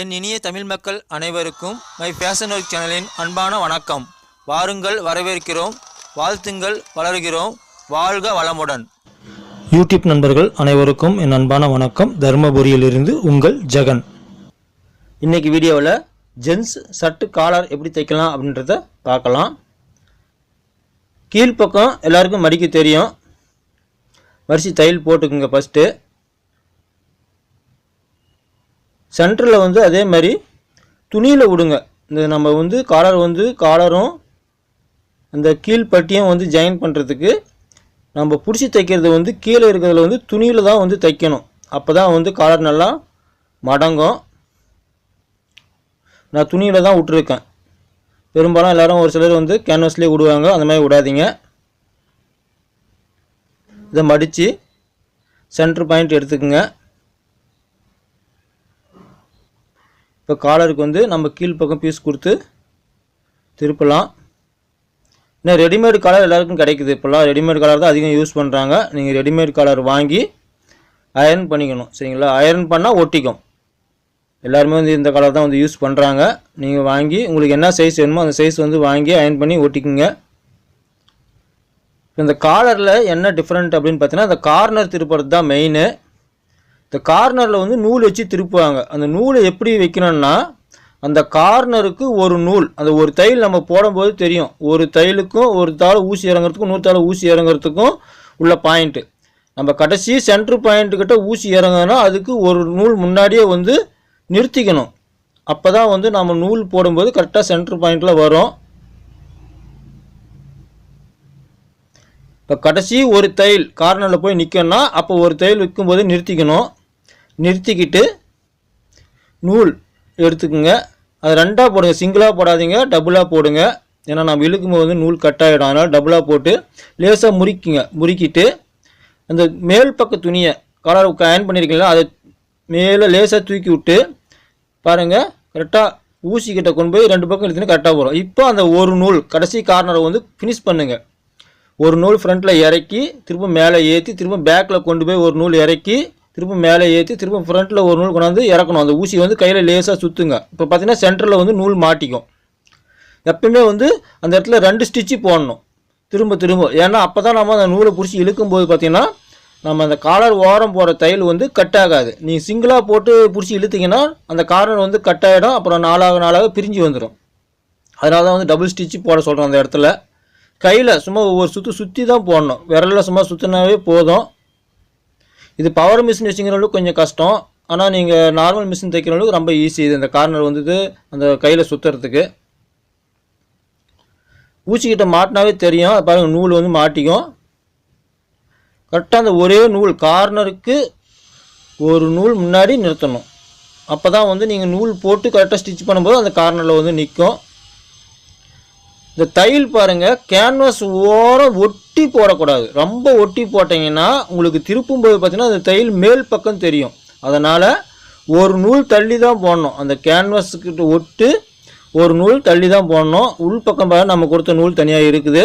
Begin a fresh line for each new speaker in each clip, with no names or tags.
என் இனிய தமிழ் மக்கள் அனைவருக்கும் மை ஃபேஷன் ஒர்க் சேனலின் அன்பான வணக்கம் வாருங்கள் வரவேற்கிறோம் வாழ்த்துங்கள் வளர்கிறோம் வாழ்க வளமுடன்
யூடியூப் நண்பர்கள் அனைவருக்கும் என் அன்பான வணக்கம் தருமபுரியிலிருந்து உங்கள் ஜெகன் இன்றைக்கி வீடியோவில் ஜென்ஸ் சர்ட்டு காலர் எப்படி தைக்கலாம் அப்படின்றத பார்க்கலாம் கீழ்ப்பக்கம் எல்லாருக்கும் மடிக்க தெரியும் வரிசை தையல் போட்டுக்குங்க ஃபஸ்ட்டு சென்டரில் வந்து அதே மாதிரி துணியில் விடுங்க இந்த நம்ம வந்து காலர் வந்து காலரும் அந்த கீழ்பட்டியும் வந்து ஜாயின் பண்ணுறதுக்கு நம்ம பிடிச்சி தைக்கிறது வந்து கீழே இருக்கிறதுல வந்து துணியில் தான் வந்து தைக்கணும் அப்போ தான் வந்து காலர் நல்லா மடங்கும் நான் துணியில் தான் விட்டுருக்கேன் பெரும்பாலும் எல்லோரும் ஒரு சிலர் வந்து கேன்வஸ்லேயே விடுவாங்க அந்த மாதிரி விடாதீங்க இதை மடித்து சென்ட்ரு பாயிண்ட் எடுத்துக்கோங்க இப்போ காலருக்கு வந்து நம்ம கீழ்ப்பக்கம் பீஸ் கொடுத்து திருப்பலாம் ஏன்னா ரெடிமேட் காலர் எல்லாருக்கும் கிடைக்குது இப்போல்லாம் ரெடிமேட் காலர் தான் அதிகம் யூஸ் பண்ணுறாங்க நீங்கள் ரெடிமேட் காலர் வாங்கி அயர்ன் பண்ணிக்கணும் சரிங்களா அயர்ன் பண்ணால் ஒட்டிக்கும் எல்லாருமே வந்து இந்த கலர் தான் வந்து யூஸ் பண்ணுறாங்க நீங்கள் வாங்கி உங்களுக்கு என்ன சைஸ் வேணுமோ அந்த சைஸ் வந்து வாங்கி அயர்ன் பண்ணி ஒட்டிக்குங்க இந்த காலரில் என்ன டிஃப்ரெண்ட் அப்படின்னு பார்த்தீங்கன்னா இந்த கார்னர் திருப்புறது தான் மெயினு இந்த கார்னரில் வந்து நூல் வச்சு திருப்புவாங்க அந்த நூலை எப்படி வைக்கணும்னா அந்த கார்னருக்கு ஒரு நூல் அந்த ஒரு தையல் நம்ம போடும்போது தெரியும் ஒரு தையலுக்கும் ஒரு தாள் ஊசி இறங்குறதுக்கும் நூறு தாள் ஊசி இறங்குறதுக்கும் உள்ள பாயிண்ட்டு நம்ம கடைசி சென்ட்ரு பாயிண்ட்டுக்கிட்ட ஊசி இறங்குனா அதுக்கு ஒரு நூல் முன்னாடியே வந்து நிறுத்திக்கணும் அப்போ தான் வந்து நம்ம நூல் போடும்போது கரெக்டாக சென்ட்ரு பாயிண்ட்டில் வரும் இப்போ கடைசி ஒரு தையல் கார்னரில் போய் நிற்கணும்னா அப்போ ஒரு தையல் விற்கும்போது நிறுத்திக்கணும் நிறுத்திக்கிட்டு நூல் எடுத்துக்கோங்க அது ரெண்டாக போடுங்க சிங்கிளாக போடாதீங்க டபுளாக போடுங்க ஏன்னா நம்ம இழுக்கும்போது வந்து நூல் கட் ஆகிடும் அதனால் டபுளாக போட்டு லேசாக முறிக்குங்க முறுக்கிட்டு அந்த மேல் பக்க துணியை கலர் அயன் பண்ணியிருக்கீங்களா அதை மேலே லேசாக தூக்கி விட்டு பாருங்கள் கரெக்டாக ஊசிக்கிட்ட கொண்டு போய் ரெண்டு பக்கம் இழுத்துன்னு கரெக்டாக போகிறோம் இப்போ அந்த ஒரு நூல் கடைசி கார்னரை வந்து ஃபினிஷ் பண்ணுங்கள் ஒரு நூல் ஃப்ரண்ட்டில் இறக்கி திரும்ப மேலே ஏற்றி திரும்ப பேக்கில் கொண்டு போய் ஒரு நூல் இறக்கி திரும்ப மேலே ஏற்றி திரும்ப ஃப்ரண்ட்டில் ஒரு நூல் கொண்டாந்து இறக்கணும் அந்த ஊசி வந்து கையில் லேசாக சுற்றுங்க இப்போ பார்த்தீங்கன்னா சென்டரில் வந்து நூல் மாட்டிக்கும் எப்பயுமே வந்து அந்த இடத்துல ரெண்டு ஸ்டிச்சு போடணும் திரும்ப திரும்ப ஏன்னா அப்போ தான் நம்ம அந்த நூலை பிடிச்சி இழுக்கும்போது பார்த்திங்கன்னா நம்ம அந்த காலர் ஓரம் போகிற தையல் வந்து கட் ஆகாது நீங்கள் சிங்கிளாக போட்டு பிடிச்சி இழுத்திங்கன்னா அந்த கார்னர் வந்து கட் ஆகிடும் அப்புறம் நாளாக நாளாக பிரிஞ்சு வந்துடும் அதனால தான் வந்து டபுள் ஸ்டிச்சு போட சொல்கிறோம் அந்த இடத்துல கையில் சும்மா ஒவ்வொரு சுற்று சுற்றி தான் போடணும் விரலில் சும்மா சுற்றினாவே போதும் இது பவர் மிஷின் வச்சுங்கிறவங்களுக்கு கொஞ்சம் கஷ்டம் ஆனால் நீங்கள் நார்மல் மிஷின் தைக்கிறவங்களுக்கு ரொம்ப ஈஸி இது இந்த கார்னர் வந்துட்டு அந்த கையில் சுற்றுறதுக்கு ஊச்சிக்கிட்ட மாட்டினாவே தெரியும் பாருங்கள் நூல் வந்து மாட்டிக்கும் கரெக்டாக அந்த ஒரே நூல் கார்னருக்கு ஒரு நூல் முன்னாடி நிறுத்தணும் அப்போ தான் வந்து நீங்கள் நூல் போட்டு கரெக்டாக ஸ்டிச் பண்ணும்போது அந்த கார்னரில் வந்து நிற்கும் இந்த தையல் பாருங்கள் கேன்வாஸ் ஓரம் ஒட்டி போடக்கூடாது ரொம்ப ஒட்டி போட்டிங்கன்னா உங்களுக்கு திருப்பும் போது பார்த்திங்கன்னா அந்த தையல் மேல் பக்கம் தெரியும் அதனால் ஒரு நூல் தள்ளி தான் போடணும் அந்த கேன்வாஸுக்கிட்ட ஒட்டு ஒரு நூல் தள்ளி தான் போடணும் உள் பக்கம் பார்த்து நம்ம கொடுத்த நூல் தனியாக இருக்குது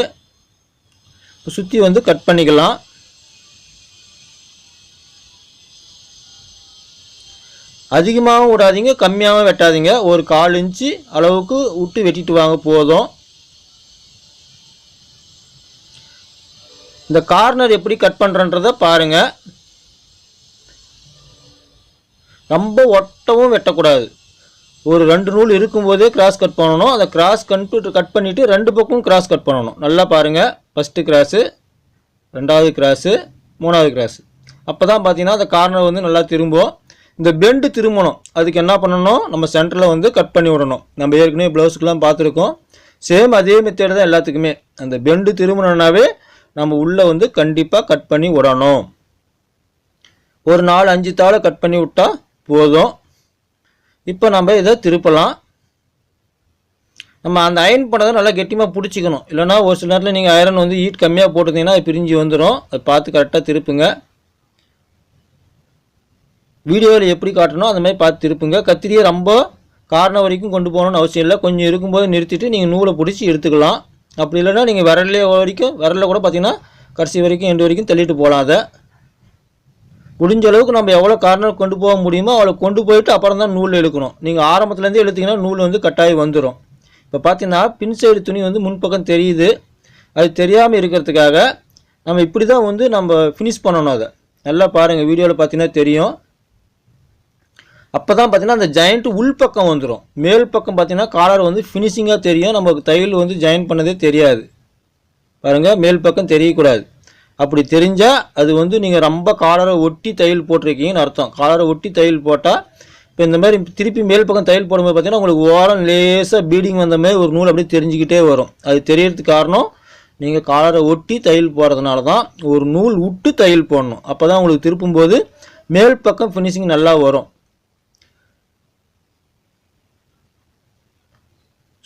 இப்போ சுற்றி வந்து கட் பண்ணிக்கலாம் அதிகமாகவும் விடாதீங்க கம்மியாகவும் வெட்டாதீங்க ஒரு கால் இன்ச்சு அளவுக்கு விட்டு வெட்டிட்டு வாங்க போதும் இந்த கார்னர் எப்படி கட் பண்ணுறன்றதை பாருங்கள் ரொம்ப ஒட்டவும் வெட்டக்கூடாது ஒரு ரெண்டு நூல் இருக்கும்போதே கிராஸ் கட் பண்ணணும் அதை கிராஸ் கண்ட்டு கட் பண்ணிவிட்டு ரெண்டு பக்கமும் கிராஸ் கட் பண்ணணும் நல்லா பாருங்கள் ஃபஸ்ட்டு கிராஸு ரெண்டாவது கிராஸு மூணாவது கிராஸு அப்போ தான் பார்த்தீங்கன்னா அந்த கார்னர் வந்து நல்லா திரும்பும் இந்த பெண்டு திரும்பணும் அதுக்கு என்ன பண்ணணும் நம்ம சென்டரில் வந்து கட் பண்ணி விடணும் நம்ம ஏற்கனவே ப்ளவுஸுக்கெலாம் பார்த்துருக்கோம் சேம் அதே மெத்தேடு தான் எல்லாத்துக்குமே அந்த பெண்டு திரும்பினோன்னாவே நம்ம உள்ளே வந்து கண்டிப்பாக கட் பண்ணி விடணும் ஒரு நாலு அஞ்சு தாளை கட் பண்ணி விட்டால் போதும் இப்போ நம்ம இதை திருப்பலாம் நம்ம அந்த அயன் பண்ணதை நல்லா கெட்டியமாக பிடிச்சிக்கணும் இல்லைனா ஒரு சில நேரத்தில் நீங்கள் அயரன் வந்து ஹீட் கம்மியாக போட்டிருந்தீங்கன்னா அது பிரிஞ்சு வந்துடும் அதை பார்த்து கரெக்டாக திருப்புங்க வீடியோவில் எப்படி காட்டணும் அந்த மாதிரி பார்த்து திருப்புங்க கத்திரியை ரொம்ப காரணம் வரைக்கும் கொண்டு போகணும்னு அவசியம் இல்லை கொஞ்சம் இருக்கும்போது நிறுத்திட்டு நீங்கள் நூலை பிடிச்சி எடுத்துக்கலாம் அப்படி இல்லைன்னா நீங்கள் விரல்லே வரைக்கும் விரலில் கூட பார்த்தீங்கன்னா கடைசி வரைக்கும் எண்டு வரைக்கும் தள்ளிட்டு போகலாம் அதை முடிஞ்ச அளவுக்கு நம்ம எவ்வளோ கார்னர் கொண்டு போக முடியுமோ அவ்வளோ கொண்டு போயிட்டு அப்புறம் தான் நூல் எடுக்கணும் நீங்கள் ஆரம்பத்துலேருந்து எடுத்திங்கன்னா நூல் வந்து கட்டாயி வந்துடும் இப்போ பார்த்தீங்கன்னா பின் சைடு துணி வந்து முன்பக்கம் தெரியுது அது தெரியாமல் இருக்கிறதுக்காக நம்ம இப்படி தான் வந்து நம்ம ஃபினிஷ் பண்ணணும் அதை நல்லா பாருங்கள் வீடியோவில் பார்த்தீங்கன்னா தெரியும் அப்போ தான் பார்த்தீங்கன்னா அந்த ஜாயிண்ட் உள் பக்கம் வந்துடும் மேல் பக்கம் பார்த்தீங்கன்னா காலர் வந்து ஃபினிஷிங்காக தெரியும் நமக்கு தையல் வந்து ஜாயின் பண்ணதே தெரியாது பாருங்கள் மேல் பக்கம் தெரியக்கூடாது அப்படி தெரிஞ்சால் அது வந்து நீங்கள் ரொம்ப காலரை ஒட்டி தையல் போட்டிருக்கீங்கன்னு அர்த்தம் காலரை ஒட்டி தையல் போட்டால் இப்போ இந்த மாதிரி திருப்பி மேல் பக்கம் தையல் போடும்போது பார்த்தீங்கன்னா உங்களுக்கு ஓரம் லேசாக பீடிங் வந்த மாதிரி ஒரு நூல் அப்படியே தெரிஞ்சுக்கிட்டே வரும் அது தெரியறதுக்கு காரணம் நீங்கள் காலரை ஒட்டி தையல் போடுறதுனால தான் ஒரு நூல் விட்டு தையல் போடணும் அப்போ தான் உங்களுக்கு திருப்பும்போது மேல் பக்கம் ஃபினிஷிங் நல்லா வரும்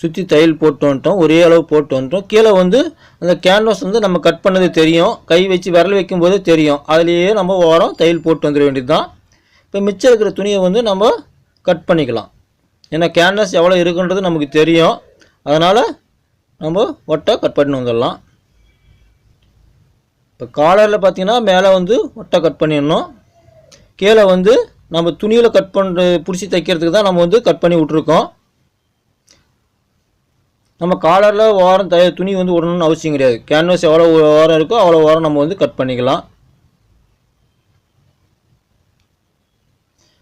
சுற்றி தையல் போட்டு வந்துட்டோம் ஒரே அளவு போட்டு வந்துட்டோம் கீழே வந்து அந்த கேன்வாஸ் வந்து நம்ம கட் பண்ணது தெரியும் கை வச்சு விரல் வைக்கும்போது தெரியும் அதுலேயே நம்ம ஓரம் தையல் போட்டு வந்துட வேண்டியது தான் இப்போ மிச்சம் இருக்கிற துணியை வந்து நம்ம கட் பண்ணிக்கலாம் ஏன்னா கேன்வாஸ் எவ்வளோ இருக்குன்றது நமக்கு தெரியும் அதனால் நம்ம ஒட்டை கட் பண்ணி வந்துடலாம் இப்போ காலரில் பார்த்திங்கன்னா மேலே வந்து ஒட்டை கட் பண்ணிடணும் கீழே வந்து நம்ம துணியில் கட் பண்ணுற பிடிச்சி தைக்கிறதுக்கு தான் நம்ம வந்து கட் பண்ணி விட்ருக்கோம் நம்ம காலரில் ஓரம் த துணி வந்து விடணும்னு அவசியம் கிடையாது கேன்வஸ் எவ்வளோ ஓரம் இருக்கோ அவ்வளோ ஓரம் நம்ம வந்து கட் பண்ணிக்கலாம்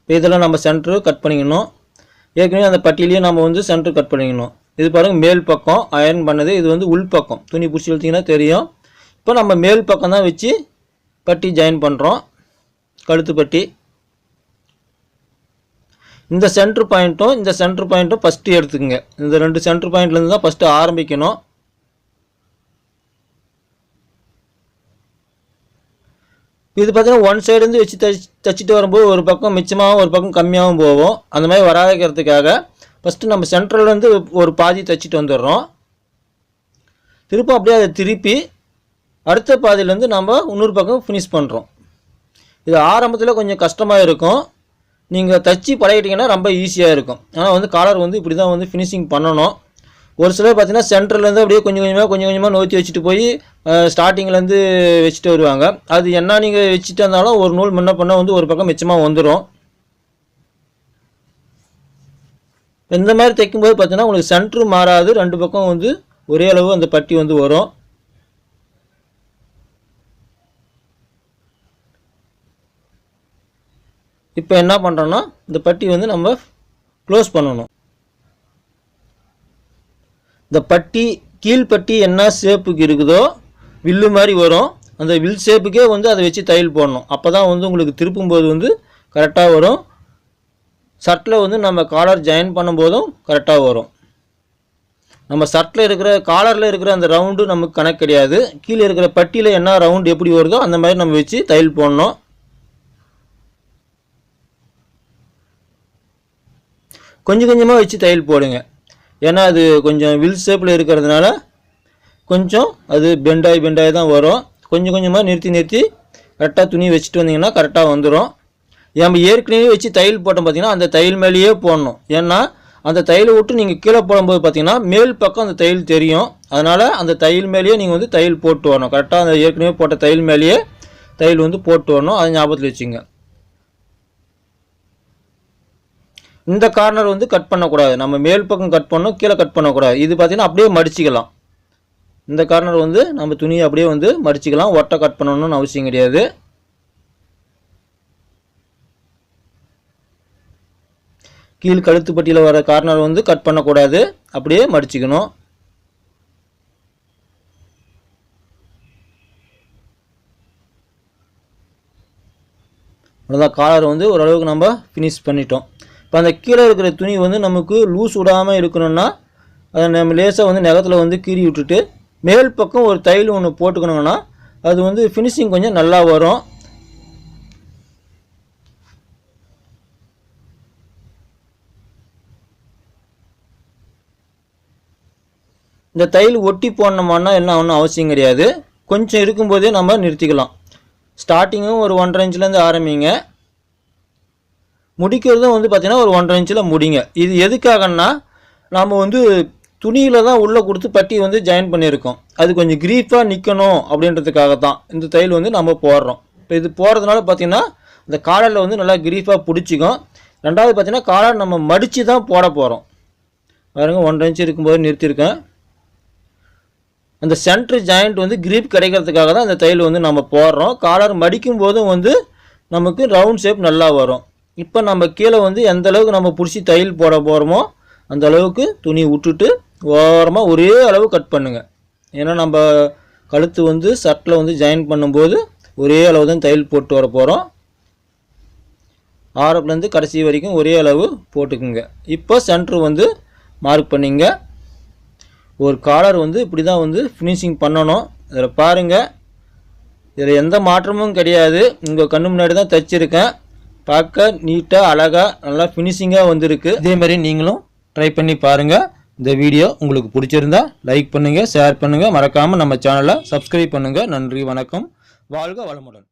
இப்போ இதெல்லாம் நம்ம சென்ட்ரு கட் பண்ணிக்கணும் ஏற்கனவே அந்த பட்டியலையே நம்ம வந்து சென்ட்ரு கட் பண்ணிக்கணும் இது பாருங்கள் மேல் பக்கம் அயர்ன் பண்ணது இது வந்து உள் பக்கம் துணி பிடிச்சி எழுத்திங்கன்னா தெரியும் இப்போ நம்ம மேல் பக்கம் தான் வச்சு பட்டி ஜாயின் பண்ணுறோம் கழுத்து பட்டி இந்த சென்ட்ரு பாயிண்ட்டும் இந்த சென்ட்ரு பாயிண்ட்டும் ஃபஸ்ட்டு எடுத்துக்கங்க இந்த ரெண்டு சென்ட்ரு பாயிண்ட்லேருந்து தான் ஃபஸ்ட்டு ஆரம்பிக்கணும் இது பார்த்தீங்கன்னா ஒன் சைடுலேருந்து வச்சு தச்சு தச்சுட்டு வரும்போது ஒரு பக்கம் மிச்சமாகவும் ஒரு பக்கம் கம்மியாகவும் போவோம் அந்த மாதிரி வராதுக்கிறதுக்காக ஃபஸ்ட்டு நம்ம சென்ட்ரல்லேருந்து ஒரு பாதி தச்சுட்டு வந்துடுறோம் திருப்ப அப்படியே அதை திருப்பி அடுத்த பாதியிலேருந்து நம்ம இன்னொரு பக்கம் ஃபினிஷ் பண்ணுறோம் இது ஆரம்பத்தில் கொஞ்சம் கஷ்டமாக இருக்கும் நீங்கள் தச்சு பழகிட்டிங்கன்னா ரொம்ப ஈஸியாக இருக்கும் ஆனால் வந்து காலர் வந்து இப்படி தான் வந்து ஃபினிஷிங் பண்ணணும் ஒரு சிலர் பார்த்தீங்கன்னா சென்டர்லேருந்து அப்படியே கொஞ்சம் கொஞ்சமாக கொஞ்சம் கொஞ்சமாக நோக்கி வச்சுட்டு போய் ஸ்டார்டிங்லேருந்து வச்சுட்டு வருவாங்க அது என்ன நீங்கள் வச்சுட்டு இருந்தாலும் ஒரு நூல் முன்ன பண்ணால் வந்து ஒரு பக்கம் மிச்சமாக வந்துடும் இந்த மாதிரி தைக்கும்போது பார்த்தீங்கன்னா உங்களுக்கு சென்ட்ரு மாறாது ரெண்டு பக்கம் வந்து ஒரே அளவு அந்த பட்டி வந்து வரும் இப்போ என்ன பண்ணுறோன்னா இந்த பட்டி வந்து நம்ம க்ளோஸ் பண்ணணும் இந்த பட்டி கீழ்பட்டி என்ன ஷேப்புக்கு இருக்குதோ வில்லு மாதிரி வரும் அந்த வில் ஷேப்புக்கே வந்து அதை வச்சு தையல் போடணும் அப்போ தான் வந்து உங்களுக்கு திருப்பும்போது வந்து கரெக்டாக வரும் ஷர்ட்டில் வந்து நம்ம காலர் ஜாயின் பண்ணும்போதும் கரெக்டாக வரும் நம்ம ஷர்ட்டில் இருக்கிற காலரில் இருக்கிற அந்த ரவுண்டு நமக்கு கணக்கு கிடையாது கீழே இருக்கிற பட்டியில் என்ன ரவுண்டு எப்படி வருதோ அந்த மாதிரி நம்ம வச்சு தையல் போடணும் கொஞ்சம் கொஞ்சமாக வச்சு தையல் போடுங்க ஏன்னா அது கொஞ்சம் வில் ஷேப்பில் இருக்கிறதுனால கொஞ்சம் அது பெண்டாய் பெண்டாய் தான் வரும் கொஞ்சம் கொஞ்சமாக நிறுத்தி நிறுத்தி கரெக்டாக துணி வச்சுட்டு வந்தீங்கன்னா கரெக்டாக வந்துடும் நம்ம ஏற்கனவே வச்சு தையல் போட்டோம் பார்த்தீங்கன்னா அந்த தையல் மேலேயே போடணும் ஏன்னா அந்த தையலை விட்டு நீங்கள் கீழே போடும்போது பார்த்தீங்கன்னா மேல் பக்கம் அந்த தையல் தெரியும் அதனால் அந்த தையல் மேலேயே நீங்கள் வந்து தையல் போட்டு வரணும் கரெக்டாக அந்த ஏற்கனவே போட்ட தையல் மேலேயே தையல் வந்து போட்டு வரணும் அதை ஞாபகத்தில் வச்சுங்க இந்த கார்னர் வந்து கட் பண்ணக்கூடாது நம்ம மேல் பக்கம் கட் பண்ணோம் கீழே கட் பண்ணக்கூடாது இது பார்த்திங்கன்னா அப்படியே மடிச்சிக்கலாம் இந்த கார்னர் வந்து நம்ம துணியை அப்படியே வந்து மடிச்சிக்கலாம் ஒட்டை கட் பண்ணணும்னு அவசியம் கிடையாது கீழ் கழுத்துப்பட்டியில் வர கார்னர் வந்து கட் பண்ணக்கூடாது அப்படியே மடிச்சிக்கணும் அவ்வளோதான் காலர் வந்து ஓரளவுக்கு நம்ம ஃபினிஷ் பண்ணிட்டோம் இப்போ அந்த கீழே இருக்கிற துணி வந்து நமக்கு லூஸ் விடாமல் இருக்கணும்னா அதை நம்ம லேசாக வந்து நிலத்தில் வந்து கீறி விட்டுட்டு மேல் பக்கம் ஒரு தையல் ஒன்று போட்டுக்கணுங்கன்னா அது வந்து ஃபினிஷிங் கொஞ்சம் நல்லா வரும் இந்த தையல் ஒட்டி போடணுமான்னா என்ன ஒன்றும் அவசியம் கிடையாது கொஞ்சம் இருக்கும்போதே நம்ம நிறுத்திக்கலாம் ஸ்டார்டிங்கும் ஒரு ஒன்றரை இன்ச்சிலேருந்து ஆரம்பிங்க முடிக்கிறதும் வந்து பார்த்திங்கன்னா ஒரு ஒன்றரை இன்ச்சில் முடிங்க இது எதுக்காகன்னா நாம் வந்து துணியில் தான் உள்ளே கொடுத்து பட்டி வந்து ஜாயின் பண்ணியிருக்கோம் அது கொஞ்சம் க்ரீஃபாக நிற்கணும் அப்படின்றதுக்காக தான் இந்த தையல் வந்து நம்ம போடுறோம் இப்போ இது போடுறதுனால பார்த்திங்கன்னா இந்த காலரில் வந்து நல்லா க்ரீஃபாக பிடிச்சிக்கும் ரெண்டாவது பார்த்திங்கன்னா காலர் நம்ம மடித்து தான் போட போகிறோம் பாருங்க ஒன்றரை இன்ச்சு இருக்கும்போது நிறுத்தியிருக்கேன் அந்த சென்ட்ரு ஜாயிண்ட் வந்து கிரீப் கிடைக்கிறதுக்காக தான் அந்த தையல் வந்து நம்ம போடுறோம் காலர் மடிக்கும் போதும் வந்து நமக்கு ரவுண்ட் ஷேப் நல்லா வரும் இப்போ நம்ம கீழே வந்து எந்த அளவுக்கு நம்ம பிடிச்சி தையல் போட போகிறோமோ அந்த அளவுக்கு துணி விட்டுட்டு ஓரமாக ஒரே அளவு கட் பண்ணுங்கள் ஏன்னா நம்ம கழுத்து வந்து சட்டில் வந்து ஜாயின் பண்ணும்போது ஒரே அளவு தான் தையல் போட்டு வர போகிறோம் ஆரப்புலேருந்து கடைசி வரைக்கும் ஒரே அளவு போட்டுக்குங்க இப்போ சென்ட்ரு வந்து மார்க் பண்ணிங்க ஒரு காலர் வந்து இப்படி தான் வந்து ஃபினிஷிங் பண்ணணும் இதில் பாருங்கள் இதில் எந்த மாற்றமும் கிடையாது உங்கள் கண்ணு முன்னாடி தான் தைச்சிருக்கேன் பார்க்க நீட்டாக அழகாக நல்லா ஃபினிஷிங்காக வந்திருக்கு இதேமாதிரி நீங்களும் ட்ரை பண்ணி பாருங்கள் இந்த வீடியோ உங்களுக்கு பிடிச்சிருந்தா லைக் பண்ணுங்கள் ஷேர் பண்ணுங்கள் மறக்காமல் நம்ம சேனலை சப்ஸ்கிரைப் பண்ணுங்கள் நன்றி வணக்கம் வாழ்க வளமுடன்